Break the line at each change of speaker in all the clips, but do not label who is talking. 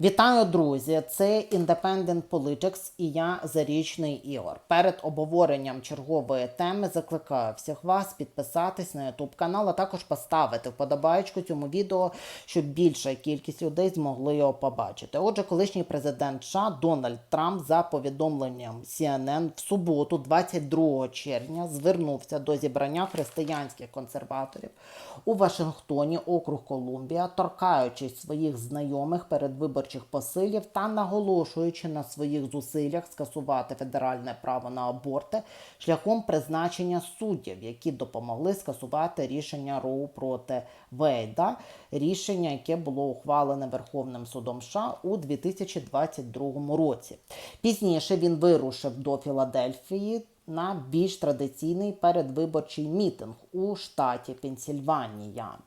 Вітаю, друзі! Це Independent Politics і я Зарічний Ігор. Перед обговоренням чергової теми закликаю всіх вас підписатись на YouTube канал, а також поставити вподобайку цьому відео, щоб більша кількість людей змогли його побачити. Отже, колишній президент США Дональд Трамп за повідомленням CNN в суботу, 22 червня, звернувся до зібрання християнських консерваторів у Вашингтоні, округ Колумбія, торкаючись своїх знайомих перед виборчих посилів та наголошуючи на своїх зусиллях скасувати федеральне право на аборти шляхом призначення суддів, які допомогли скасувати рішення Роу проти Вейда, рішення, яке було ухвалене Верховним судом США у 2022 році. Пізніше він вирушив до Філадельфії на більш традиційний передвиборчий мітинг у штаті Пенсільванія.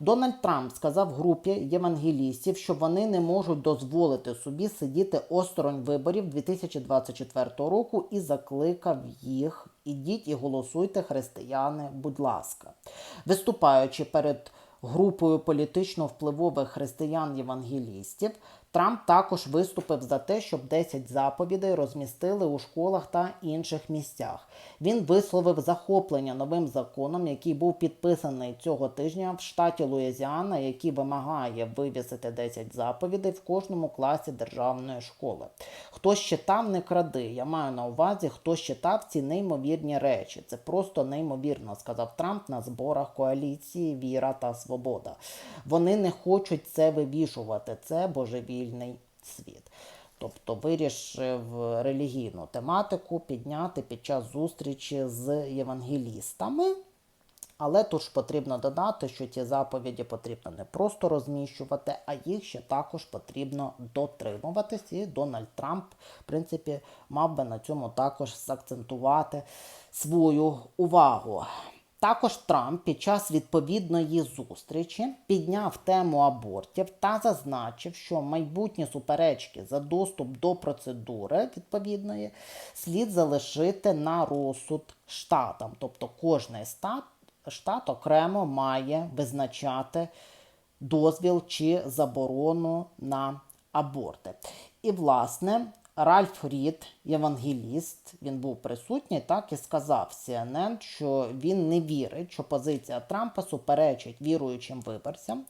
Дональд Трамп сказав групі євангелістів, що вони не можуть дозволити собі сидіти осторонь виборів 2024 року і закликав їх: ідіть і голосуйте, християни, будь ласка. Виступаючи перед групою політично впливових християн-євангелістів, Трамп також виступив за те, щоб 10 заповідей розмістили у школах та інших місцях. Він висловив захоплення новим законом, який був підписаний цього тижня в штаті Луїзіана, який вимагає вивісити 10 заповідей в кожному класі державної школи. Хто читав, не кради. Я маю на увазі, хто читав ці неймовірні речі. Це просто неймовірно, сказав Трамп на зборах коаліції Віра та Свобода. Вони не хочуть це вивішувати. Це божевільний світ. Тобто вирішив релігійну тематику підняти під час зустрічі з євангелістами. Але тут ж потрібно додати, що ці заповіді потрібно не просто розміщувати, а їх ще також потрібно дотримуватись. І Дональд Трамп, в принципі, мав би на цьому також закцентувати свою увагу. Також Трамп під час відповідної зустрічі підняв тему абортів та зазначив, що майбутні суперечки за доступ до процедури відповідної слід залишити на розсуд штатам. Тобто кожний стат, штат окремо має визначати дозвіл чи заборону на аборти. І, власне, Ральф Рід, євангеліст, він був присутній, так і сказав CNN, що він не вірить, що позиція Трампа суперечить віруючим виборцям.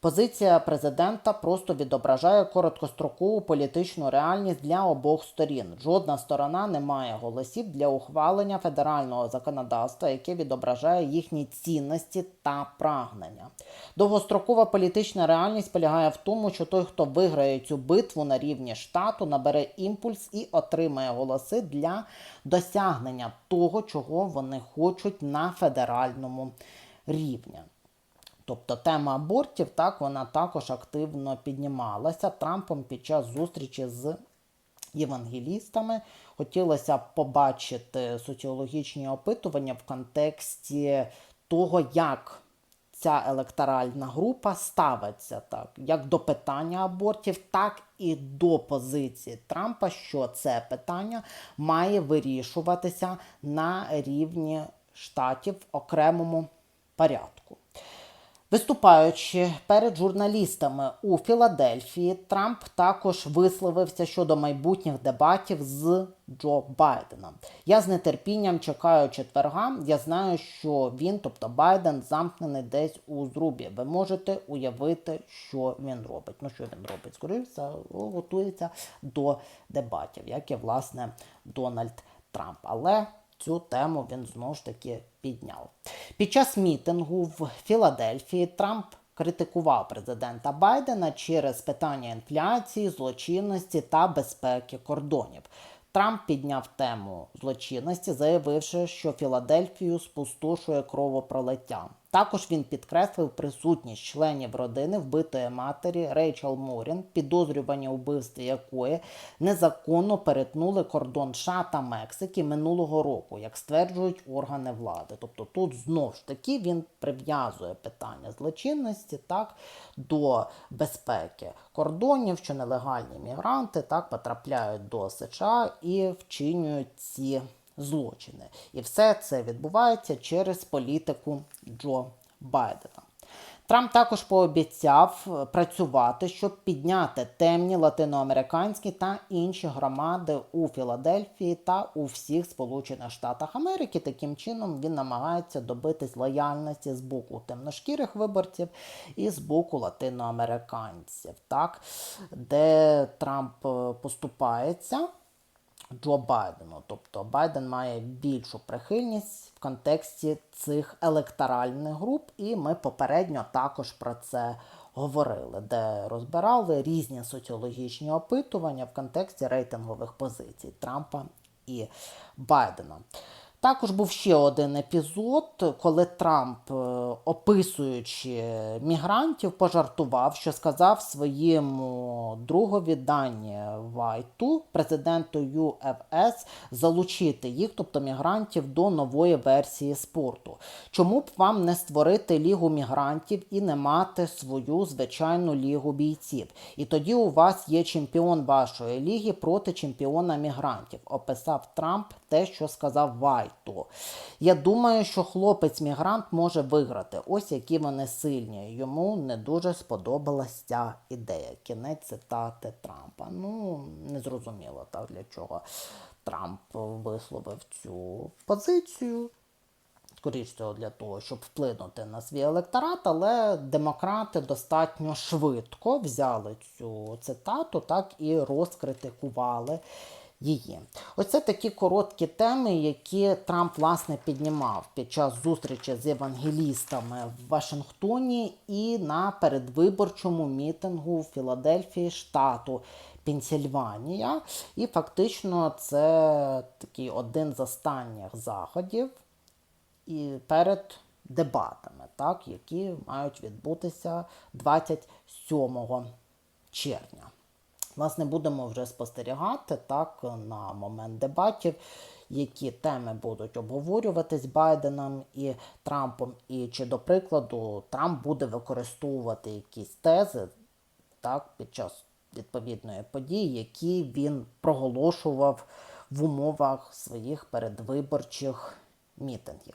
Позиція президента просто відображає короткострокову політичну реальність для обох сторін. Жодна сторона не має голосів для ухвалення федерального законодавства, яке відображає їхні цінності та прагнення. Довгострокова політична реальність полягає в тому, що той, хто виграє цю битву на рівні штату, набере імпульс і отримає голоси для досягнення того, чого вони хочуть на федеральному рівні. Тобто тема абортів, так, вона також активно піднімалася Трампом під час зустрічі з євангелістами. Хотілося б побачити соціологічні опитування в контексті того, як ця електоральна група ставиться так, як до питання абортів, так і до позиції Трампа, що це питання має вирішуватися на рівні штатів в окремому порядку. Виступаючи перед журналістами у Філадельфії, Трамп також висловився щодо майбутніх дебатів з Джо Байденом. Я з нетерпінням чекаю четверга. Я знаю, що він, тобто Байден, замкнений десь у зрубі. Ви можете уявити, що він робить. Ну, що він робить? Скоріше, готується до дебатів, як і власне Дональд Трамп. Але Цю тему він знову ж таки підняв. Під час мітингу в Філадельфії Трамп критикував президента Байдена через питання інфляції, злочинності та безпеки кордонів. Трамп підняв тему злочинності, заявивши, що Філадельфію спустошує кровопролиття. Також він підкреслив присутність членів родини вбитої матері Рейчел Морін, підозрювані у якої незаконно перетнули кордон США та Мексики минулого року, як стверджують органи влади. Тобто тут знову ж таки він прив'язує питання злочинності так до безпеки кордонів, що нелегальні мігранти так потрапляють до США і вчинюють ці злочини. І все це відбувається через політику Джо Байдена. Трамп також пообіцяв працювати, щоб підняти темні латиноамериканські та інші громади у Філадельфії та у всіх Сполучених Штатах Америки. Таким чином він намагається добитись лояльності з боку темношкірих виборців і з боку латиноамериканців, так де Трамп е, поступається. Джо Байдену. Тобто Байден має більшу прихильність в контексті цих електоральних груп, і ми попередньо також про це говорили, де розбирали різні соціологічні опитування в контексті рейтингових позицій Трампа і Байдена. Також був ще один епізод, коли Трамп, е, описуючи мігрантів, пожартував, що сказав своєму другові Дані Вайту, президенту ЮФС, залучити їх, тобто мігрантів, до нової версії спорту. Чому б вам не створити лігу мігрантів і не мати свою звичайну лігу бійців? І тоді у вас є чемпіон вашої ліги проти чемпіона мігрантів. Описав Трамп те, що сказав Вайту. Я думаю, що хлопець-мігрант може виграти. Ось які вони сильні. Йому не дуже сподобалась ця ідея. Кінець цитати Трампа. Ну, не зрозуміло так для чого Трамп висловив цю позицію. Скоріше всього для того, щоб вплинути на свій електорат, але демократи достатньо швидко взяли цю цитату, так і розкритикували її. Оце такі короткі теми, які Трамп власне піднімав під час зустрічі з евангелістами в Вашингтоні і на передвиборчому мітингу в Філадельфії штату. Пенсільванія, і фактично це такий один з останніх заходів і перед дебатами, так, які мають відбутися 27 червня. Власне, будемо вже спостерігати так на момент дебатів, які теми будуть обговорюватись Байденом і Трампом, і чи, до прикладу, Трамп буде використовувати якісь тези так, під час відповідної події, які він проголошував в умовах своїх передвиборчих мітингів.